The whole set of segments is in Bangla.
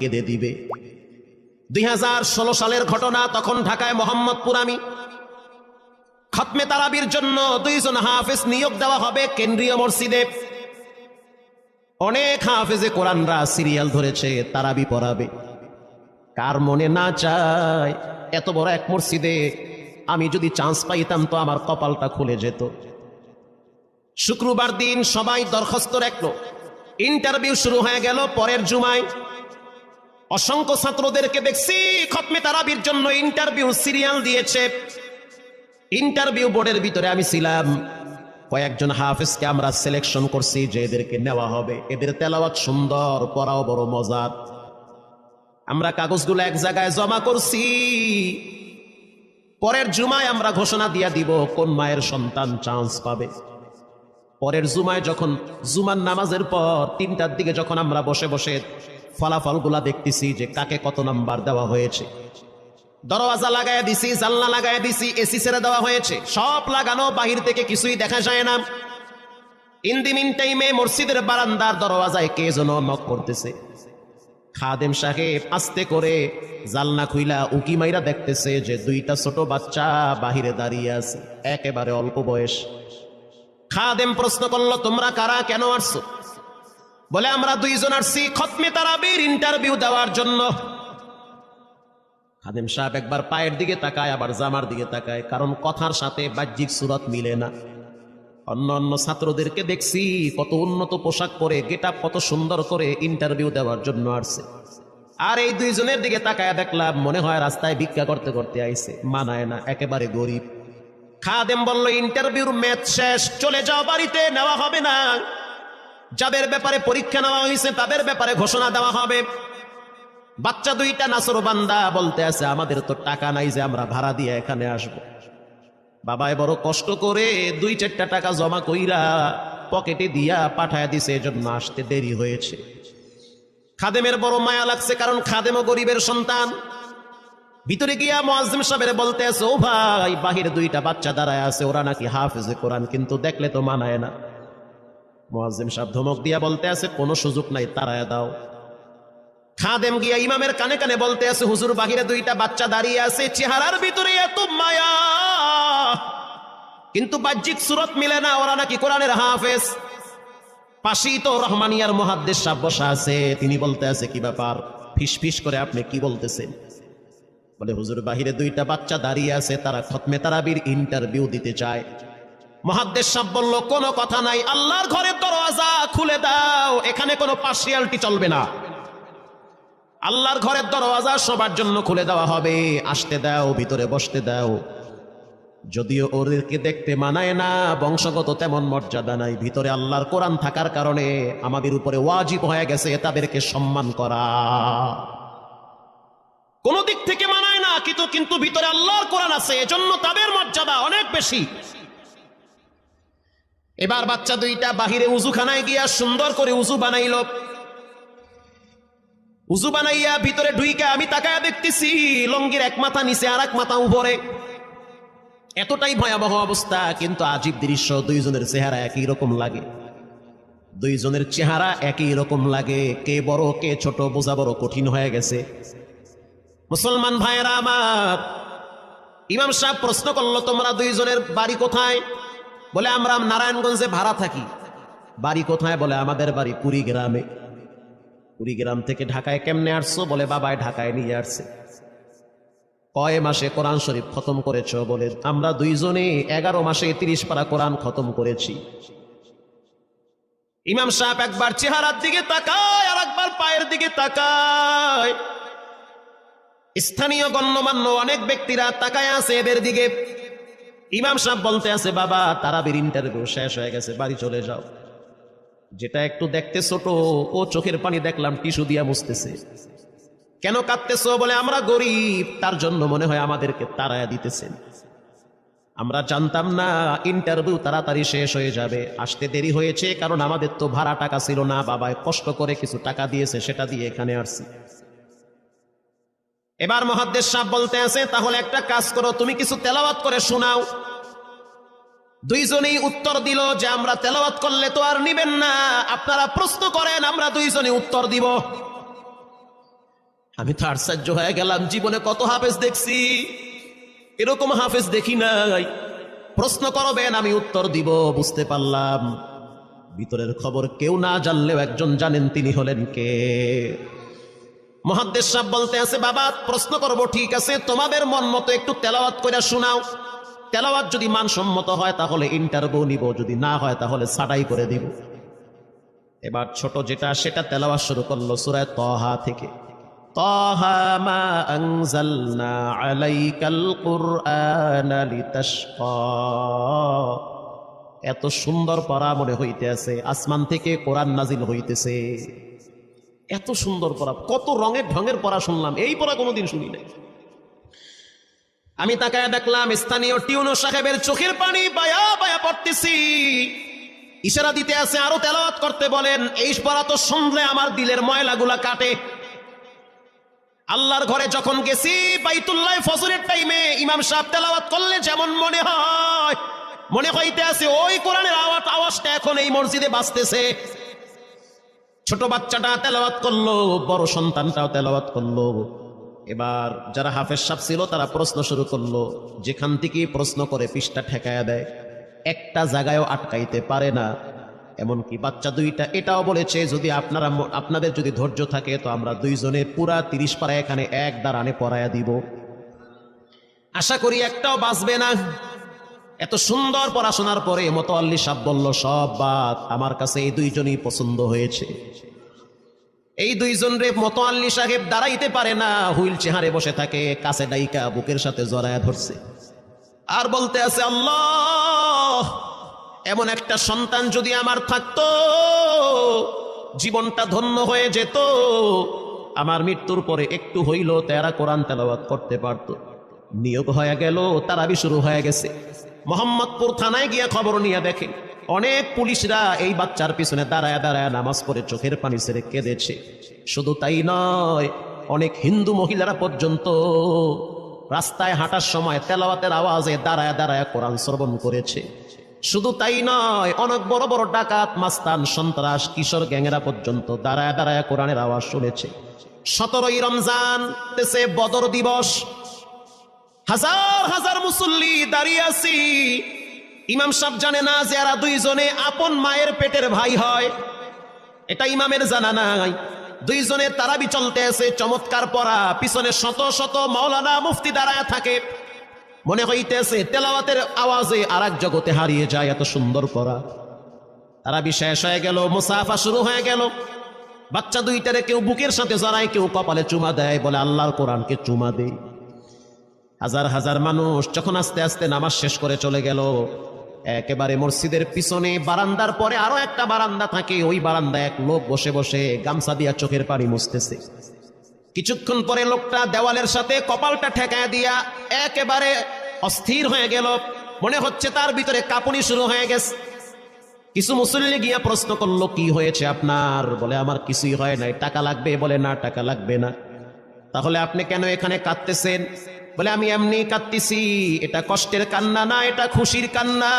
কেঁদে দিবে। দুই হাজার ষোলো সালের ঘটনা তখন ঢাকায় মোহাম্মদপুর আমি। খতমে তারাবির জন্য দুইজন হাফেজ নিয়োগ দেওয়া হবে কেন্দ্রীয় মসজিদে। অনেক হাফেজে কোরআনরা সিরিয়াল ধরেছে, তারাবি পড়াবে। কার মনে না চায়, এত বড় এক মসজিদে আমি যদি চান্স পাইতাম তো আমার কপালটা খুলে যেত। শুক্রবার দিন সবাই দরখাস্ত রাখল। ইন্টারভিউ শুরু হয়ে গেল পরের জুমায়। অসংখ্য ছাত্রদেরকে দেখছি, খতমে তারাবির জন্য ইন্টারভিউ সিরিয়াল দিয়েছে। ইন্টারভিউ বোর্ডের ভিতরে আমি ছিলাম। কয়েকজন হাফেজকে আমরা সিলেকশন করছি, যে এদেরকে নেওয়া হবে। এদের তেলাওয়াত সুন্দর, পড়াও বড় মজার। আমরা কাগজগুলো এক জায়গায় জমা করছি। পরের জুমায় আমরা ঘোষণা দিয়া দিব, কোন মায়ের সন্তান চান্স পাবে। পরের জুমায় যখন জুমার নামাজের পর তিনটার দিকে যখন আমরা বসে বসে ফলাফলগুলা দেখতেছি যে কাকে কত নাম্বার দেওয়া হয়েছে। দরওয়াজা লাগায় দিছি, জানলা লাগায় দিছি, এসি ছেড়ে দেওয়া হয়েছে। সব লাগানো, বাহির থেকে কিছুই দেখা যায় না। ইন দি টাইমে মসজিদের বারান্দার দরওয়াজায় কে যেন নক করতেছে। খাদেম সাহেব আস্তে করে জালনা খুইলা উকি মাইরা দেখতেছে যে দুইটা ছোট বাচ্চা বাহিরে দাঁড়িয়ে আছে। একেবারে অল্প বয়স। খাদেম প্রশ্ন করল, তোমরা কারা? কেন আসছো? বলে, আমরা দুইজন আসছি খতমে তারাবির ইন্টারভিউ দেওয়ার জন্য। খাদেম সাহেব একবার পায়ের দিকে তাকায়, আবার জামার দিকে তাকায়, কারণ কথার সাথে বাহ্যিক সুরত মিলে না। অন্য অন্য ছাত্রদেরকে দেখছি, কত উন্নত পোশাক পরে গেট কত সুন্দর করে ইন্টারভিউ দেওয়ার জন্য আসছে। আর এই দুইজনের দিকে তাকায় দেখলাম, মনে হয় রাস্তায় ভিক্ষা করতে করতে আইছে। মানায় না, একেবারে গরিব। খাদেম বলল, ইন্টারভিউর ম্যাচ শেষ, চলে যাও বাড়িতে, নেওয়া হবে না। যাদের ব্যাপারে পরীক্ষা নেওয়া হয়েছে, তাদের ব্যাপারে ঘোষণা দেওয়া হবে। বাচ্চা দুইটা নাসর বান্দা বলতে আছে, আমাদের তো টাকা নাই যে আমরা ভাড়া দিয়ে এখানে আসব। বাবায় বড় কষ্ট করে দুই চারটা টাকা জমা কইরা পকেটে দিয়া পাঠায় দিছে, এজন্য আসতে দেরি হয়েছে। খাদেমের বড় মায়া লাগছে, কারণ খাদেমও গরিবের সন্তান। ভিতরে গিয়া মোয়াজ্জিম সাহেবের বলতে আছে ও ভাই, বাহিরে দুইটা বাচ্চা দাঁড়ায় আছে, ওরা নাকি হাফেজে কোরআন, কিন্তু দেখলে তো মানায় না। মোয়াজ্জিম সাহেব ধমক দিয়া বলতে আছে কোনো সুযোগ নাই, তারায় দাও। খাদেম গিয়া ইমামের কানে কানে বলতে আছে হুজুর, বাহিরে দুইটা বাচ্চা দাঁড়িয়ে আছে, চেহারার ভিতরে এত মায়া, কিন্তু বাহ্যিক সুরত মিলে না, ওরা নাকি কোরআনের হাফেজ। পাশেই তো রহমানিয়ার মহাদ্দেশ সাব্যসা আছে, তিনি বলতে আছে কি ব্যাপার? ফিস ফিস করে আপনি কি বলতেছেন? বলে, হুজুর, বাহিরে দুইটা বাচ্চা দাঁড়িয়ে আছে, তারা খতমে তারাবির ইন্টারভিউ দিতে চায়। মহাদ্দেশ সাহেব বলল, কোনো কথা নাই, আল্লাহর ঘরের দরওয়াজা খুলে দাও, এখানে কোনো পার্সিয়ালিটি চলবে না। আল্লাহর ঘরের দরওয়াজা সবার জন্য খুলে দেওয়া হবে, আসতে দাও, ভিতরে বসতে দাও। যদিও ওদেরকে দেখতে মানায় না, বংশগত তেমন মর্যাদা নাই, ভিতরে আল্লাহর কোরআন থাকার কারণে আমাদের উপরে ওয়াজিব হয়ে গেছে, তাদেরকে সম্মান করা। কোন দিক থেকে মানায় না কিন্তু কিন্তু ভিতরে আল্লাহর কোরআন আছে, এজন্য তাদের মর্যাদা অনেক বেশি। এবার বাচ্চা দুইটা বাহিরে উজুখানায় গিয়া সুন্দর করে উজু বানাইল। উজু বানাইয়া ভিতরে ঢুইকা আমি তাকায়া দেখতেছি, লঙ্গির এক মাথা নিচে আর এক মাথা উপরে। এতটাই ভয়াবহ অবস্থা, কিন্তু আজীব দৃশ্য, দুইজনের চেহারা একই রকম লাগে। দুইজনের চেহারা একই রকম লাগে, কে বড়, কে ছোট, বোঝা বড় কঠিন হয়ে গেছে। মুসলমান ভাইয়েরা আমার, ইমাম সাহেব প্রশ্ন করল, তোমরা দুইজনের বাড়ি কোথায়? বলে, আমরা নারায়ণগঞ্জে ভাড়া থাকি। বাড়ি কোথায়? বলে, আমাদের বাড়ি কুড়িগ্রামে। কুড়িগ্রাম থেকে ঢাকায় কেমনে আসছো? বলে বাবায় ঢাকায় নিয়ে আসছে। কয় মাসে কোরআন শরীফ খতম করেছ? বলে, আমরা দুইজনে এগারো মাসে তিরিশ পারা কোরআন খতম করেছি। ইমাম সাহেব একবার চেহারার দিকে তাকায় আর একবার পায়ের দিকে তাকায়। স্থানীয় গণ্যমান্য অনেক ব্যক্তিরা তাকায় আছে এদের দিকে। ইমাম সাহেব বলতে আছে, বাবা, তারাবির ইন্টারভিউ শেষ হয়ে গেছে, বাড়ি চলে যাও। যেটা একটু দেখতে ছোট, ও চোখের পানি দেখলাম, টিস্যু দিয়া মুছতেছে। কেন কাঁদতেছো বলে, আমরা গরিব, তার জন্য মনে হয় আমাদেরকে তারায়া দিতেছেন। আমরা জানতাম না ইন্টারভিউ তাড়াতাড়ি শেষ হয়ে যাবে। আসতে দেরি হয়েছে, কারণ আমাদের তো ভাড়া টাকা ছিল না, বাবায় কষ্ট করে কিছু টাকা দিয়েছে, সেটা দিয়ে এখানে আসছি। এবার মহাদ্দেশ সাহেব বলতে আছে, তাহলে একটা কাজ করো, তুমি কিছু তেলাওয়াত করে শোনাও। দুইজনেই উত্তর দিল যে আমরা তেলাওয়াত করলে তো আর নিবেন না। আপনারা প্রশ্ন করেন, আমরা দুইজনে উত্তর দিব। আমি তো আশ্চর্য হয়ে গেলাম, জীবনে কত হাফেজ দেখছি। এরকম হাফেজ দেখি নাই। প্রশ্ন করবেন, আমি উত্তর দিব, বুঝতে পারলাম। ভিতরের খবর কেউ না জানলেও একজন জানেন তিনি হলেন কে। মহাদ্দেশ সাহেব বলতে আছে, বাবা, প্রশ্ন করব, ঠিক আছে? তোমাদের মন মতো একটু তেলাওয়াত করে শোনাও। তেলাওয়াত যদি মানসম্মত হয়, তাহলে ইন্টারভিউ নিব। যদি না হয়, তাহলে ছাটাই করে দিব। এবার ছোট যেটা, সেটা তেলাওয়াত শুরু করল সুরায় তহা থেকে। এত সুন্দর পড়া মনে হইতে আছে আসমান থেকে কোরআন নাজিল হইতেছে। এত সুন্দর পড়া, কত রঙের ঢঙের পড়া শুনলাম, এই পড়া কোনোদিন শুনি নাই। আমি তাকায় দেখলাম স্থানীয় টিউনো সাহেবের চোখের পানি বায়া বায়া পড়তেছি। ইশারা দিতে আছে, আরও তেলাওয়াত করতে বলেন, এই পড়া তো শুনলে আমার দিলের ময়লাগুলা কাটে। আল্লাহর ঘরে যখন গেছি, বাইতুল্লাহ ফজরের টাইমে ইমাম সাহেব তেলাওয়াত করলে যেমন মনে হয়, মনে হইতে আছে ওই কোরআনের আওয়াজ, আওয়াজটা এখন এই মসজিদে বাজতেছে। ছোট বাচ্চাটা তেলাওয়াত করল, বড় সন্তানটাও তেলাওয়াত করল। এবার যারা হাফেজ সাহেব ছিল, তারা প্রশ্ন শুরু করল, যেখান থেকে প্রশ্ন করে পৃষ্ঠা ঠেকায়া দেয়, একটা জায়গায়ও আটকাইতে পারে না। এমনকি বাচ্চা দুইটা, এটাও বলেছে, যদি আপনারা আপনাদের যদি ধৈর্য থাকে, তো আমরা দুইজনে পুরা তিরিশ পারা এখানে এক দাঁড়ানে পড়ায়া দিব। আশা করি একটাও বাঁচবে না। এত সুন্দর পড়াশোনার পরে মতোয়াল্লি সাহ বলল সব বাদ আমার কাছে এই দুইজনই পছন্দ হয়েছে। এই দুইজন রে মতোয়াল্লি সাহেব দাঁড়াইতে পারে না, হুইল চেহারে বসে থাকে, কাছে ডাইকা বুকের সাথে জড়ায় ধরছে। আর বলতে আছে, আল্লাহ, এমন একটা সন্তান যদি আমার থাকতো, জীবনটা ধন্য হয়ে যেত, আমার মৃত্যুর পরে একটু হইল তেরা কোরআন তেলাওয়াত করতে পারতো। নিয়োগ হয়ে গেল, তারাবি শুরু হয়ে গেছে। মোহাম্মদপুর থানায় গিয়ে খবর নিয়ে দেখে, অনেক পুলিশরা এই বাচ্চার পিছনে দাঁড়ায় দাঁড়ায় নামাজ পড়ে চোখের পানি ছেড়ে কেঁদেছে। শুধু তাই নয়, অনেক হিন্দু মহিলারা পর্যন্ত রাস্তায় হাঁটার সময় তেলাওয়াতের আওয়াজে দাঁড়ায় দাঁড়ায় কোরআন শ্রবণ করেছে। শুধু তাই নয়, অনেক বড় বড় ডাকাত, মাস্তান, সন্ত্রাস, কিশোর গ্যাংরা পর্যন্ত দাঁড়ায় দাঁড়ায় কোরআনের আওয়াজ শুনেছে। সতেরোই রমজান বদর দিবস হাজার হাজার মুসল্লি দাঁড়িয়ে আছি। ইমাম সাহেব জানে না যে এরা দুইজনে আপন মায়ের পেটের ভাই হয়। এটা ইমামের জানা নাই। দুইজনে তারাবি চলতে আছে, চমৎকার পড়া। পিছনে শত শত মাওলানা মুফতি দাঁড়ায় থাকে। মনে হইতেছে তেলাওয়াতের আওয়াজে আর এক জগতে হারিয়ে যায় এত সুন্দর পড়া। তারাবি শেষ হয়ে গেল, মুসাফা শুরু হয়ে গেল। বাচ্চা দুইটারে কেউ বুকের সাথে জড়ায়, কেউ কপালে চুমা দেয়, বলে আল্লাহর কোরআনকে চুমা দেয় হাজার হাজার মানুষ যখন আস্তে আস্তে নামাজ শেষ করে চলে গেল, একেবারে মসজিদের পিছনে বারান্দার পরে আরও একটা বারান্দা থাকে, ওই বারান্দায় এক লোক বসে বসে গামছা দিয়া চোখের পানি মুছতেছে। কিছুক্ষণ পরে লোকটা দেওয়ালের সাথে কপালটা ঠেকায় দিয়া একেবারে অস্থির হয়ে গেল। মনে হচ্ছে তার ভিতরে কাঁপুনি শুরু হয়ে গেছে। কিছু মুসল্লি গিয়া প্রশ্ন করল, কি হয়েছে আপনার? বলে, আমার কিছুই হয় নাই। টাকা লাগবে? বলে, না, টাকা লাগবে না। তাহলে আপনি কেন এখানে কাঁদতেছেন? বলে, আমি এমনি কাঁদতেছি। এটা কষ্টের কান্না না, এটা খুশির কান্না।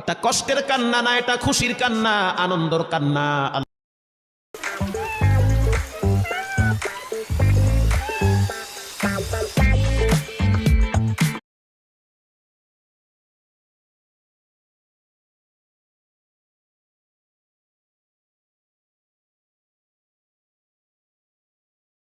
এটা কষ্টের কান্না না, এটা খুশির কান্না, আনন্দর কান্না